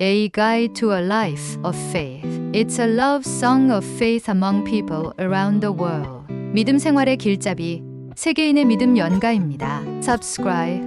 A Guide to a Life of Faith. It's a love song of faith among people around the world. 믿음 생활의 길잡이, 세계인의 믿음 연가입니다. Subscribe,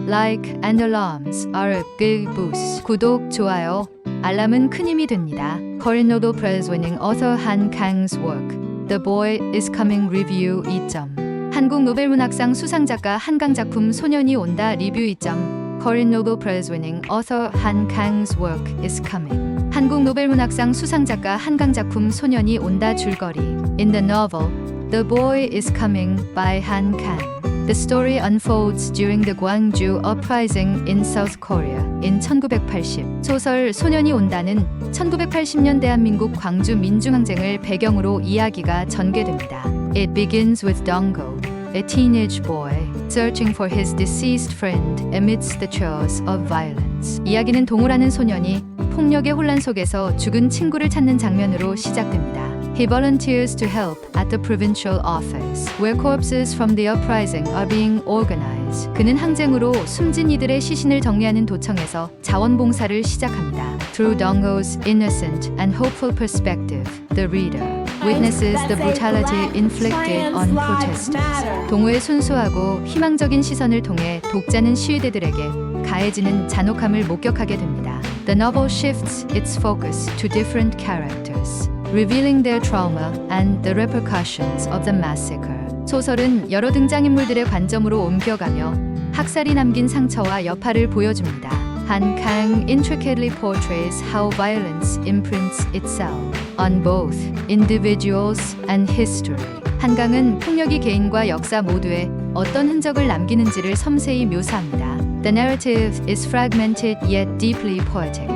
like and alarms are a big boost. 구독, 좋아요, 알람은 큰 힘이 됩니다. Korean Nobel Prize winning author Han Kang's work, The Boy is Coming Review 2점. 한국 노벨문학상 수상작가 한강 작품 소년이 온다 리뷰 2점. Korean Nobel Prize winning author Han Kang's work is coming. 한국 노벨문학상 수상작가 한강 작품 소년이 온다 줄거리. In the novel, The Boy is Coming by Han Kang. The story unfolds during the Gwangju uprising in South Korea in 1980. 소설 소년이 온다는 1980년 대한민국 광주 민중항쟁을 배경으로 이야기가 전개됩니다. It begins with Dongo, a teenage boy searching for his deceased friend amidst the chaos of violence. 이야기는 동호라는 소년이 폭력의 혼란 속에서 죽은 친구를 찾는 장면으로 시작됩니다. He volunteers to help at the provincial office, where corpses from the uprising are being organized. 그는 항쟁으로 숨진 이들의 시신을 정리하는 도청에서 자원봉사를 시작합니다. Through Dongo's innocent and hopeful perspective, the reader witnesses the brutality inflicted on protesters. 동호의 순수하고 희망적인 시선을 통해 독자는 시위대들에게 가해지는 잔혹함을 목격하게 됩니다. The novel shifts its focus to different characters, revealing their trauma and the repercussions of the massacre. 소설은 여러 등장인물들의 관점으로 옮겨가며 학살이 남긴 상처와 여파를 보여줍니다. Han Kang intricately portrays how violence imprints itself on both individuals and history. 한강은 폭력이 개인과 역사 모두에 어떤 흔적을 남기는지를 섬세히 묘사합니다. The narrative is fragmented yet deeply poetic,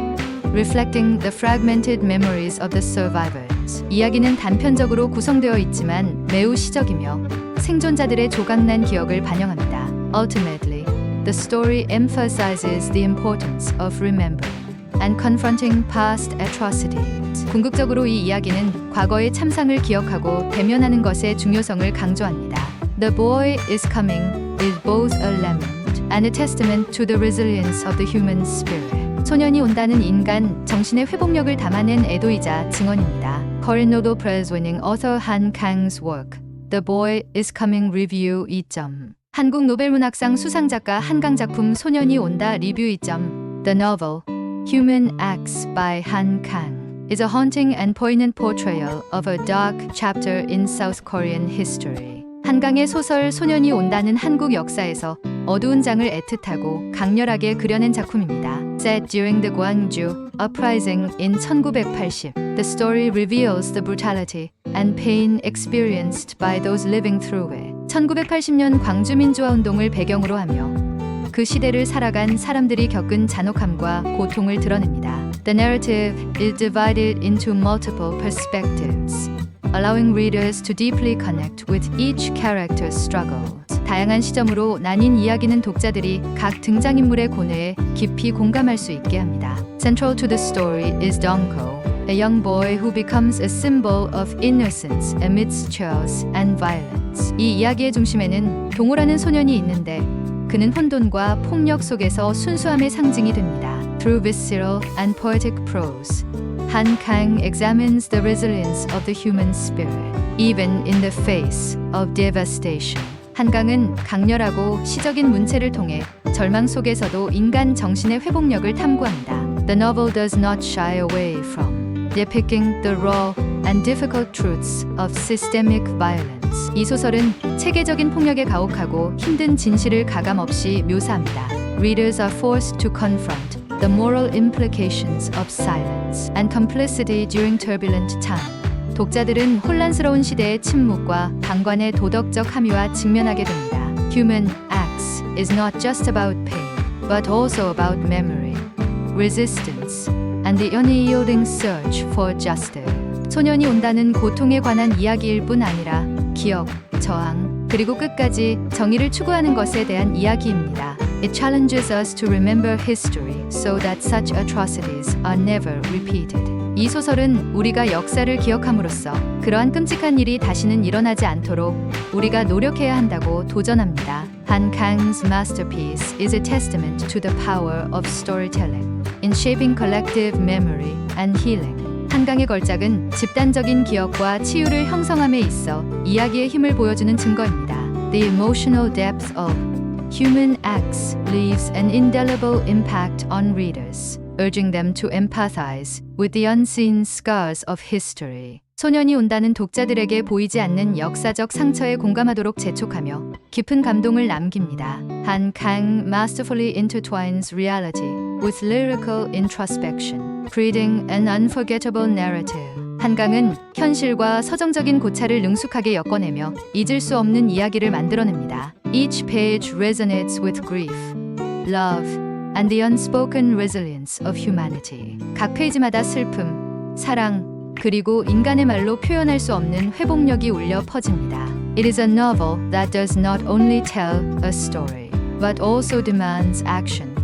reflecting the fragmented memories of the survivors. 이야기는 단편적으로 구성되어 있지만 매우 시적이며 생존자들의 조각난 기억을 반영합니다. Ultimately, the story emphasizes the importance of remembering and confronting past atrocities. 궁극적으로 이 이야기는 과거의 참상을 기억하고 대면하는 것의 중요성을 강조합니다. The boy is coming is both a lament and a testament to the resilience of the human spirit. 소년이 온다는 인간 정신의 회복력을 담아낸 애도이자 증언입니다. Nobel Prize winning author Han Kang's work, The Boy is Coming Review 2점. 한국 노벨문학상 수상작가 한강 작품 소년이 온다 리뷰 2점. The novel Human Acts by Han Kang is a haunting and poignant portrayal of a dark chapter in South Korean history. 한강의 소설 소년이 온다는 한국 역사에서 어두운 장을 애틋하고 강렬하게 그려낸 작품입니다. Set during the Gwangju uprising in 1980, the story reveals the brutality and pain experienced by those living through it. 1980년 광주 민주화 운동을 배경으로 하며 그 시대를 살아간 사람들이 겪은 잔혹함과 고통을 드러냅니다. The narrative is divided into multiple perspectives, allowing readers to deeply connect with each character's struggles. 다양한 시점으로 나뉜 이야기는 독자들이 각 등장인물의 고뇌에 깊이 공감할 수 있게 합니다. Central to the story is Dongko, a young boy who becomes a symbol of innocence amidst chaos and violence. 이 이야기의 중심에는 동호라는 소년이 있는데 그는 혼돈과 폭력 속에서 순수함의 상징이 됩니다. Through visceral and poetic prose, Han Kang examines the resilience of the human spirit, even in the face of devastation. 한강은 강렬하고 시적인 문체를 통해 절망 속에서도 인간 정신의 회복력을 탐구합니다. The novel does not shy away from depicting the raw and difficult truths of systemic violence. 이 소설은 체계적인 폭력에 가혹하고 힘든 진실을 가감 없이 묘사합니다. Readers are forced to confront the moral implications of silence and complicity during turbulent time. 독자들은 혼란스러운 시대의 침묵과 방관의 도덕적 함의와 직면하게 됩니다. Human acts is not just about pain, but also about memory, resistance, and the unyielding search for justice. 소년이 온다는 고통에 관한 이야기일 뿐 아니라 기억, 저항, 그리고 끝까지 정의를 추구하는 것에 대한 이야기입니다. It challenges us to remember history so that such atrocities are never repeated. 이 소설은 우리가 역사를 기억함으로써 그러한 끔찍한 일이 다시는 일어나지 않도록 우리가 노력해야 한다고 도전합니다. Han Kang's masterpiece is a testament to the power of storytelling in shaping collective memory and healing. 한강의 걸작은 집단적인 기억과 치유를 형성함에 있어 이야기의 힘을 보여주는 증거입니다. The emotional depth of human acts leaves an indelible impact on readers, urging them to empathize with the unseen scars of history. 소년이 온다는 독자들에게 보이지 않는 역사적 상처에 공감하도록 재촉하며 깊은 감동을 남깁니다. Han Kang masterfully intertwines reality with lyrical introspection, creating an unforgettable narrative. 한강은 현실과 서정적인 고찰을 능숙하게 엮어내며 잊을 수 없는 이야기를 만들어냅니다. Each page resonates with grief, love, and the unspoken resilience of humanity. 각 페이지마다 슬픔, 사랑, 그리고 인간의 말로 표현할 수 없는 회복력이 울려 퍼집니다. It is a novel that does not only tell a story, but also demands action,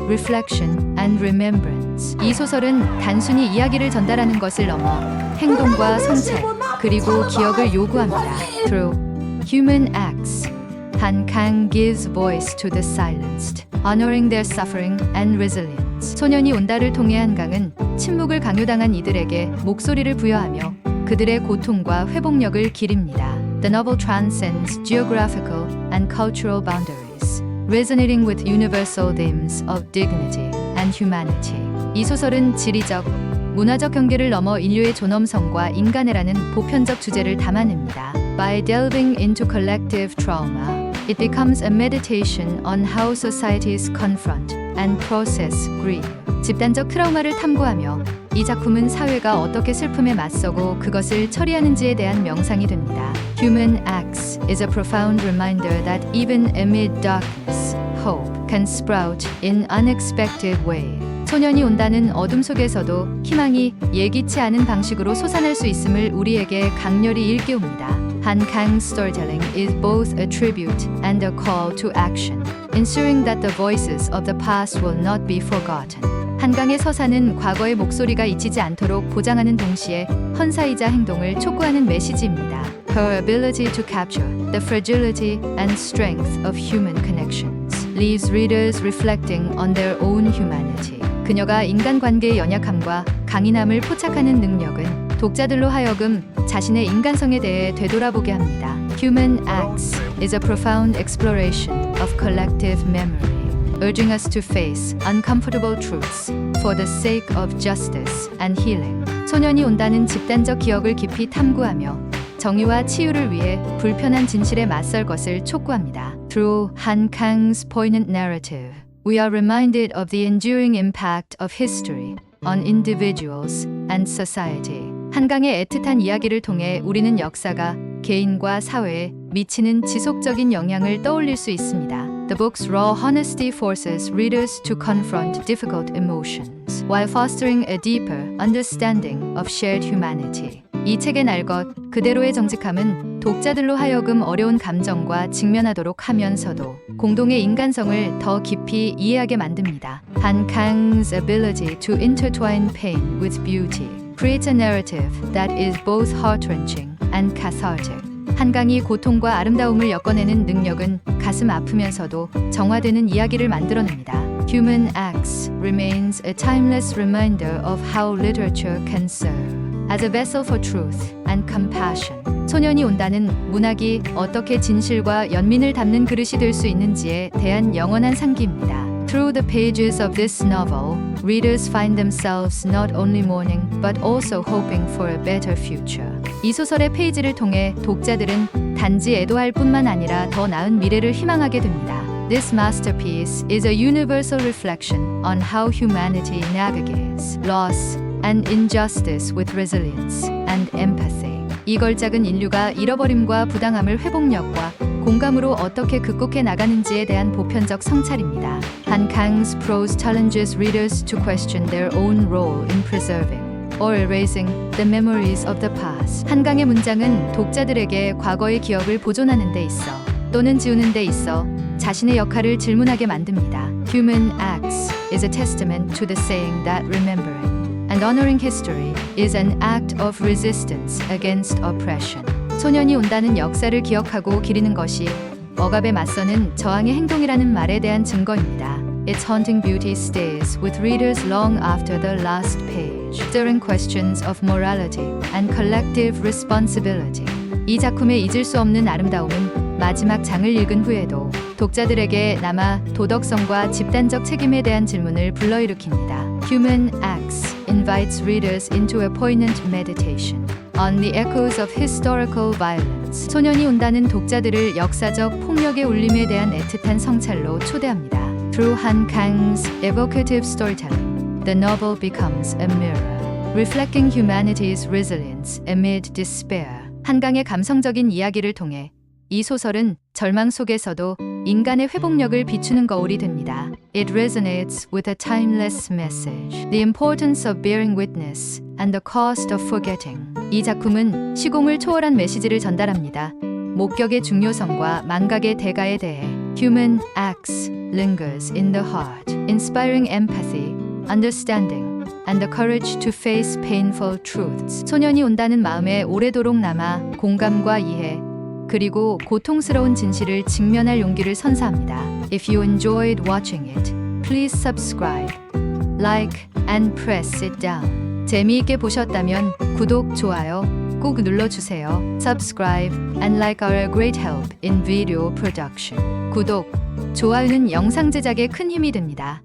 reflection, and remembrance. 이 소설은 단순히 이야기를 전달하는 것을 넘어 행동과 성찰, 그리고 기억을 요구합니다. Through human acts, Han Kang gives voice to the silenced, honoring their suffering and resilience. 소년이 온다를 통해 한강은 침묵을 강요당한 이들에게 목소리를 부여하며 그들의 고통과 회복력을 기립니다. The novel transcends geographical and cultural boundaries, resonating with universal themes of dignity and humanity. 이 소설은 지리적, 문화적 경계를 넘어 인류의 존엄성과 인간애라는 보편적 주제를 담아냅니다. By delving into collective trauma, it becomes a meditation on how societies confront and process grief. 집단적 트라우마를 탐구하며 이 작품은 사회가 어떻게 슬픔에 맞서고 그것을 처리하는지에 대한 명상이 됩니다. Human Acts is a profound reminder that even amid darkness, hope can sprout in unexpected ways. 소년이 온다는 어둠 속에서도 희망이 예기치 않은 방식으로 솟아날 수 있음을 우리에게 강렬히 일깨웁니다. Han Kang's storytelling is both a tribute and a call to action, ensuring that the voices of the past will not be forgotten. 한강의 서사는 과거의 목소리가 잊히지 않도록 보장하는 동시에 헌사이자 행동을 촉구하는 메시지입니다. Her ability to capture the fragility and strength of human connections leaves readers reflecting on their own humanity. 그녀가 인간관계의 연약함과 강인함을 포착하는 능력은 독자들로 하여금 자신의 인간성에 대해 되돌아보게 합니다. Human Acts is a profound exploration of collective memory. urging us to face uncomfortable truths for the sake of justice and healing. 소년이 온다는 집단적 기억을 깊이 탐구하며 정의와 치유를 위해 불편한 진실에 맞설 것을 촉구합니다. Through Han Kang's poignant narrative, we are reminded of the enduring impact of history on individuals and society. 한강의 애틋한 이야기를 통해 우리는 역사가 개인과 사회에 미치는 지속적인 영향을 떠올릴 수 있습니다. The book's raw honesty forces readers to confront difficult emotions while fostering a deeper understanding of shared humanity. 이 책의 날 것, 그대로의 정직함은 독자들로 하여금 어려운 감정과 직면하도록 하면서도 공동의 인간성을 더 깊이 이해하게 만듭니다. Kang's ability to intertwine pain with beauty creates a narrative that is both heart-wrenching and cathartic. 한강이 고통과 아름다움을 엮어내는 능력은 가슴 아프면서도 정화되는 이야기를 만들어냅니다. Human Acts remains a timeless reminder of how literature can serve as a vessel for truth and compassion. 소년이 온다는 문학이 어떻게 진실과 연민을 담는 그릇이 될 수 있는지에 대한 영원한 상기입니다. Through the pages of this novel, readers find themselves not only mourning but also hoping for a better future. 이 소설의 페이지를 통해 독자들은 단지 애도할 뿐만 아니라 더 나은 미래를 희망하게 됩니다. This masterpiece is a universal reflection on how humanity navigates loss and injustice with resilience and empathy. 이 걸작은 인류가 잃어버림과 부당함을 회복력과 공감으로 어떻게 극복해 나가는지에 대한 보편적 성찰입니다. Han Kang's prose challenges readers to question their own role in preserving or erasing the memories of the past. 한강의 문장은 독자들에게 과거의 기억을 보존하는 데 있어 또는 지우는 데 있어 자신의 역할을 질문하게 만듭니다. Human acts is a testament to the saying that remembering and and honoring history is an act of resistance against oppression. 소년이 온다는 역사를 기억하고 기리는 것이 억압에 맞서는 저항의 행동이라는 말에 대한 증거입니다. Its haunting beauty stays with readers long after the last page, stirring questions of morality and collective responsibility. 이 작품의 잊을 수 없는 아름다움은 마지막 장을 읽은 후에도 독자들에게 남아 도덕성과 집단적 책임에 대한 질문을 불러일으킵니다. Human Acts invites readers into a poignant meditation on the echoes of historical violence. 소년이 온다는 독자들을 역사적 폭력의 울림에 대한 애틋한 성찰로 초대합니다. Through Han Kang's evocative storytelling, the novel becomes a mirror, reflecting humanity's resilience amid despair. 한강의 감성적인 이야기를 통해 이 소설은 절망 속에서도 인간의 회복력을 비추는 거울이 됩니다. It resonates with a timeless message, the importance of bearing witness and the cost of forgetting. 이 작품은 시공을 초월한 메시지를 전달합니다. 목격의 중요성과 망각의 대가에 대해 Human acts lingers in the heart, inspiring empathy, understanding, and the courage to face painful truths. 소년이 온다는 마음에 오래도록 남아 공감과 이해, 그리고 고통스러운 진실을 직면할 용기를 선사합니다. If you enjoyed watching it, please subscribe, like, and press it down. 재미있게 보셨다면 구독, 좋아요 꼭 눌러주세요. Subscribe and like our great help in video production. 구독, 좋아요는 영상 제작에 큰 힘이 됩니다.